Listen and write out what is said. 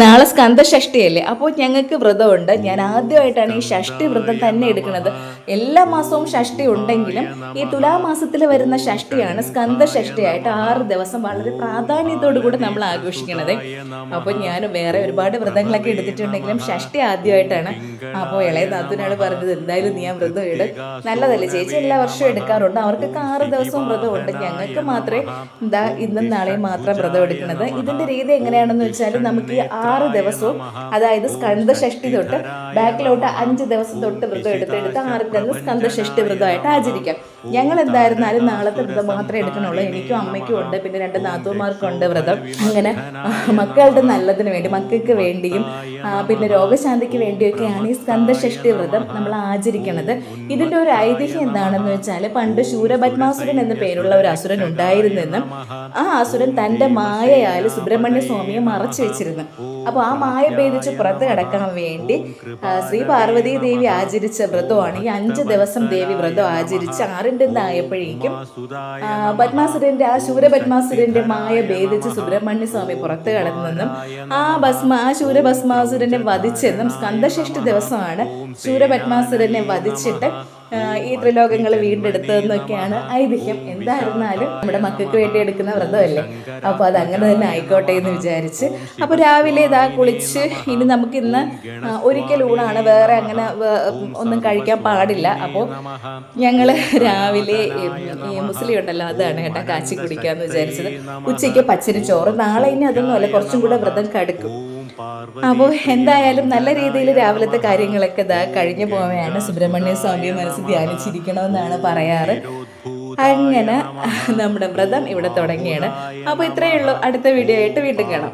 നാളെ സ്കന്ധഷ്ടിയല്ലേ? അപ്പോൾ ഞങ്ങൾക്ക് വ്രതമുണ്ട്. ഞാൻ ആദ്യമായിട്ടാണ് ഈ ഷഷ്ടി വ്രതം തന്നെ എടുക്കുന്നത്. എല്ലാ മാസവും ഷഷ്ടി ഉണ്ടെങ്കിലും ഈ തുലാമാസത്തിൽ വരുന്ന ഷഷ്ടിയാണ് സ്കന്ദ ഷഷ്ടിയായിട്ട് ആറ് ദിവസം വളരെ പ്രാധാന്യത്തോടു കൂടി നമ്മൾ ആഘോഷിക്കുന്നത്. അപ്പോൾ ഞാൻ വേറെ ഒരുപാട് വ്രതങ്ങളൊക്കെ എടുത്തിട്ടുണ്ടെങ്കിലും ഷഷ്ടി ആദ്യമായിട്ടാണ്. അപ്പോൾ ഇളയ നാത്തുനാണ് പറഞ്ഞത് എന്തായാലും നീ ആ വ്രതം ഇട്. നല്ലതല്ലേ? ചേച്ചി എല്ലാ വർഷവും എടുക്കാറുണ്ട്. അവർക്കൊക്കെ ആറ് ദിവസവും വ്രതമുണ്ട് ഞങ്ങൾക്ക് മാത്രമേ എന്താ ഇന്നും നാളെയും മാത്രം വ്രതം എടുക്കുന്നത്. ഇതിന്റെ രീതി എങ്ങനെയാണെന്ന് വെച്ചാൽ നമുക്ക് ഈ ആറ് ദിവസവും അതായത് സ്കന്ദ ഷഷ്ടി തൊട്ട് ബാക്കിലോട്ട് അഞ്ച് ദിവസം തൊട്ട് വ്രതം എടുത്തെടുത്ത് ആറിന്റെ അന്ന് സ്കന്ധഷ്ഠി വ്രതമായിട്ട് ആചരിക്കാം. ഞങ്ങൾ എന്തായിരുന്നാലും നാളത്തെ വ്രതം മാത്രമേ എടുക്കണുള്ളൂ എനിക്കും അമ്മയ്ക്കും ഉണ്ട്. പിന്നെ രണ്ട് നാത്തൂമാർക്കുണ്ട് വ്രതം. അങ്ങനെ മക്കളുടെ നല്ലതിന് വേണ്ടി മക്കൾക്ക് വേണ്ടിയും പിന്നെ രോഗശാന്തിക്ക് വേണ്ടിയൊക്കെയാണ് ഈ സ്കന്ധഷഷ്ടി വ്രതം നമ്മൾ ആചരിക്കുന്നത് ഇതിന്റെ ഒരു ഐതിഹ്യം എന്താണെന്ന് വെച്ചാൽ പണ്ട് ശൂരപത്മാസുരൻ എന്ന പേരുള്ള ഒരു അസുരൻ ഉണ്ടായിരുന്നെന്നും ആ അസുരൻ തന്റെ മായയാൽ സുബ്രഹ്മണ്യ സ്വാമിയെ മറച്ചു വെച്ചിരുന്നു. അപ്പോൾ ആ മായ ഭേദിച്ച് പുറത്ത് കിടക്കാൻ വേണ്ടി ശ്രീ പാർവതി ദേവി ആചരിച്ച വ്രതമാണ് ഈ അഞ്ച് ദിവസം ദേവി വ്രതം ആചരിച്ച് ആറിന്റെ ആ, പത്മാസുരന്റെ ആ ശൂരപത്മാസുരന്റെ മായ ഭേദിച്ച് സുബ്രഹ്മണ്യ സ്വാമി പുറത്തു കടന്നെന്നും ആ ഭസ്മ ആ ശൂരഭസ്മാസുരനെ വധിച്ചെന്നും സ്കന്ധഷ്ഠി ദിവസമാണ് ശൂരപത്മാസുരനെ വധിച്ചിട്ട് ഈ ത്രിലോകങ്ങൾ വീണ്ടെടുത്തതെന്നൊക്കെയാണ് ഐതിഹ്യം. എന്തായിരുന്നാലും നമ്മുടെ മക്കൾക്ക് വേണ്ടി എടുക്കുന്ന വ്രതമല്ലേ? അപ്പോൾ അത് അങ്ങനെ തന്നെ ആയിക്കോട്ടെ എന്ന് വിചാരിച്ച്. അപ്പോൾ രാവിലെ ഇതാ കുളിച്ച് ഇനി നമുക്ക് ഇന്ന് ആ, ഒരിക്കൽ ഊണാണ്. വേറെ അങ്ങനെ ഒന്നും കഴിക്കാൻ പാടില്ല. അപ്പോൾ ഞങ്ങൾ രാവിലെ ഈ ഈ മുസ്ലിം ഉണ്ടല്ലോ അതാണ് കേട്ടോ കാച്ചി കുടിക്കാന്ന് വിചാരിച്ചത്. ഉച്ചയ്ക്ക് പച്ചരി ചോറ് നാളെ ഇനി അതൊന്നുമല്ല കുറച്ചും കൂടെ വ്രതം കടുക്കും. അപ്പോൾ എന്തായാലും നല്ല രീതിയിൽ രാവിലത്തെ കാര്യങ്ങളൊക്കെ ഇതാ കഴിഞ്ഞു പോവുകയാണ്. സുബ്രഹ്മണ്യ സ്വാമിയെ മനസ്സ് ധ്യാനിച്ചിരിക്കണമെന്നാണ് പറയാറ്. അങ്ങനെ നമ്മുടെ വ്രതം ഇവിടെ തുടങ്ങിയാണ്. അപ്പോൾ ഇത്രയേ ഉള്ളൂ. അടുത്ത വീഡിയോ ആയിട്ട് വീണ്ടും കാണാം.